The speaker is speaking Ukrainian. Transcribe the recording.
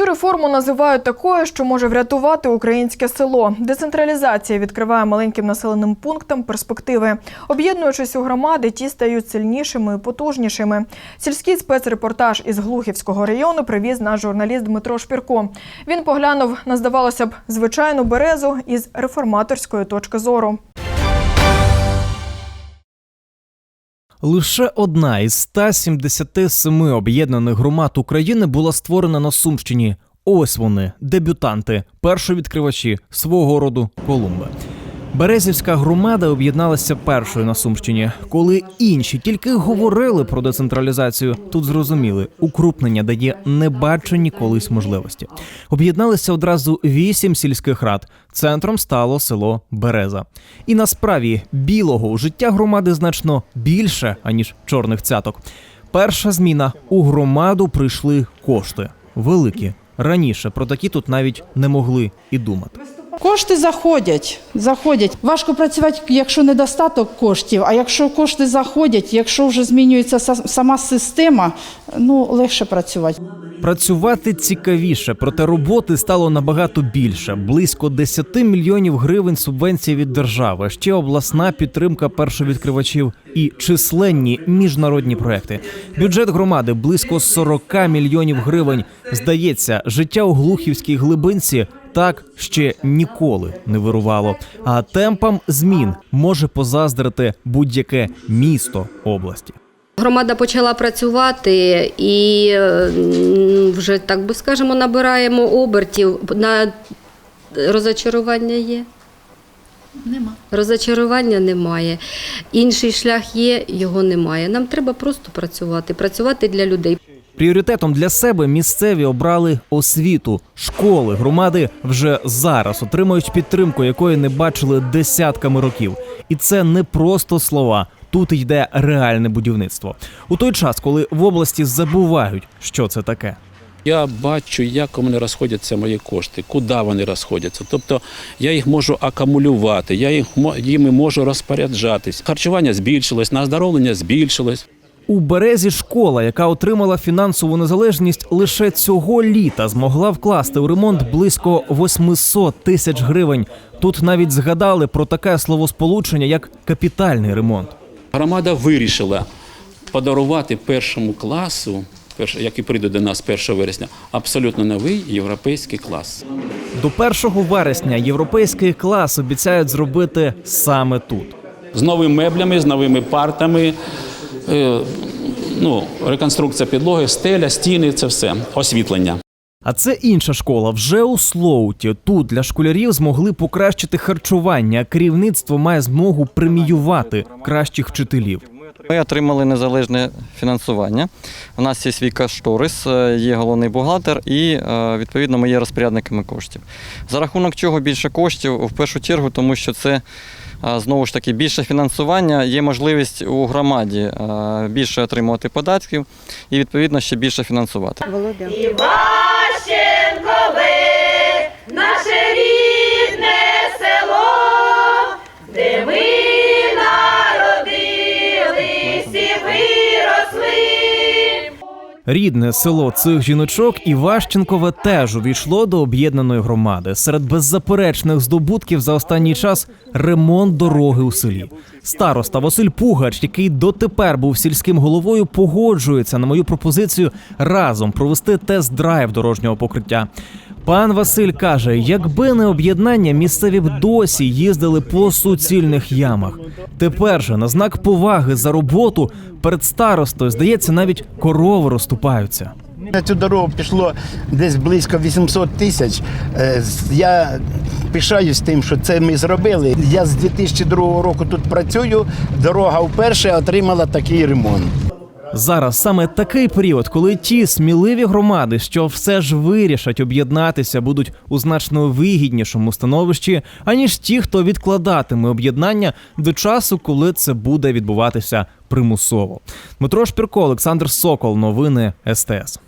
Цю реформу називають такою, що може врятувати українське село. Децентралізація відкриває маленьким населеним пунктам перспективи. Об'єднуючись у громади, ті стають сильнішими і потужнішими. Сільський спецрепортаж із Глухівського району привіз наш журналіст Дмитро Шпірко. Він поглянув на, здавалося б, звичайну березу із реформаторської точки зору. Лише одна із 177 об'єднаних громад України була створена на Сумщині. Ось вони, дебютанти, першовідкривачі свого роду Колумби. Березівська громада об'єдналася першою на Сумщині. Коли інші тільки говорили про децентралізацію, тут зрозуміли, укрупнення дає небачені колись можливості. Об'єдналися одразу вісім сільських рад. Центром стало село Береза. І на справі білого життя громади значно більше аніж чорних цяток. Перша зміна у громаду прийшли кошти великі. Раніше про такі тут навіть не могли і думати. Кошти заходять, заходять. Важко працювати, якщо недостаток коштів. А якщо кошти заходять, якщо вже змінюється са- сама система, ну легше працювати. Працювати цікавіше, проте роботи стало набагато більше близько 10 мільйонів гривень субвенцій від держави, ще обласна підтримка першовідкривачів і численні міжнародні проекти. Бюджет громади близько 40 мільйонів гривень. Здається, життя у глухівській глибинці так ще ніколи не вирувало. А темпам змін може позаздрити будь-яке місто області. Громада почала працювати і е, вже так би скажемо, набираємо обертів. На розочарування є. Нема. Розочарування немає. Інший шлях є, його немає. Нам треба просто працювати, працювати для людей. Пріоритетом для себе місцеві обрали освіту. Школи громади вже зараз отримують підтримку, якої не бачили десятками років. І це не просто слова. Тут йде реальне будівництво. У той час, коли в області забувають, що це таке. Я бачу, як у мене розходяться мої кошти, куди вони розходяться. Тобто я їх можу акумулювати, я їх мо- можу розпоряджатись. Харчування збільшилось, на оздоровлення збільшилось. У березі школа, яка отримала фінансову незалежність лише цього літа, змогла вкласти у ремонт близько 800 тисяч гривень. Тут навіть згадали про таке словосполучення, як капітальний ремонт. Громада вирішила подарувати першому класу, який прийде до нас 1 вересня, абсолютно новий європейський клас. До 1 вересня європейський клас обіцяють зробити саме тут. З новими меблями, з новими партами. Е, Ну, реконструкція підлоги, стеля, стіни це все, освітлення. А це інша школа вже у Слоуті. Тут для школярів змогли покращити харчування. Керівництво має змогу преміювати кращих вчителів. Ми отримали незалежне фінансування. У нас є свій кошторис, е, є головний бухгалтер, і е, відповідно ми є розпорядниками коштів. За рахунок чого більше коштів, в першу чергу, тому що це знову ж таки більше фінансування, є можливість у громаді більше отримувати податків і відповідно ще більше фінансувати. наше Рідне село цих жіночок Іващенкове теж увійшло до об'єднаної громади. Серед беззаперечних здобутків за останній час ремонт дороги у селі. Староста Василь Пугач, який дотепер був сільським головою, погоджується на мою пропозицію разом провести тест-драйв дорожнього покриття. Пан Василь каже: якби не об'єднання, місцеві б досі їздили по суцільних ямах. Тепер же на знак поваги за роботу перед старостою, здається, навіть корови розступаються. На цю дорогу пішло десь близько 800 тисяч. Е, Я пишаюсь тим, що це ми зробили. Я з 2002 року тут працюю. Дорога вперше отримала такий ремонт. Зараз саме такий період, коли ті сміливі громади, що все ж вирішать об'єднатися, будуть у значно вигіднішому становищі, аніж ті, хто відкладатиме об'єднання до часу, коли це буде відбуватися примусово. Дмитро Шпірко, Олександр Сокол, новини СТС.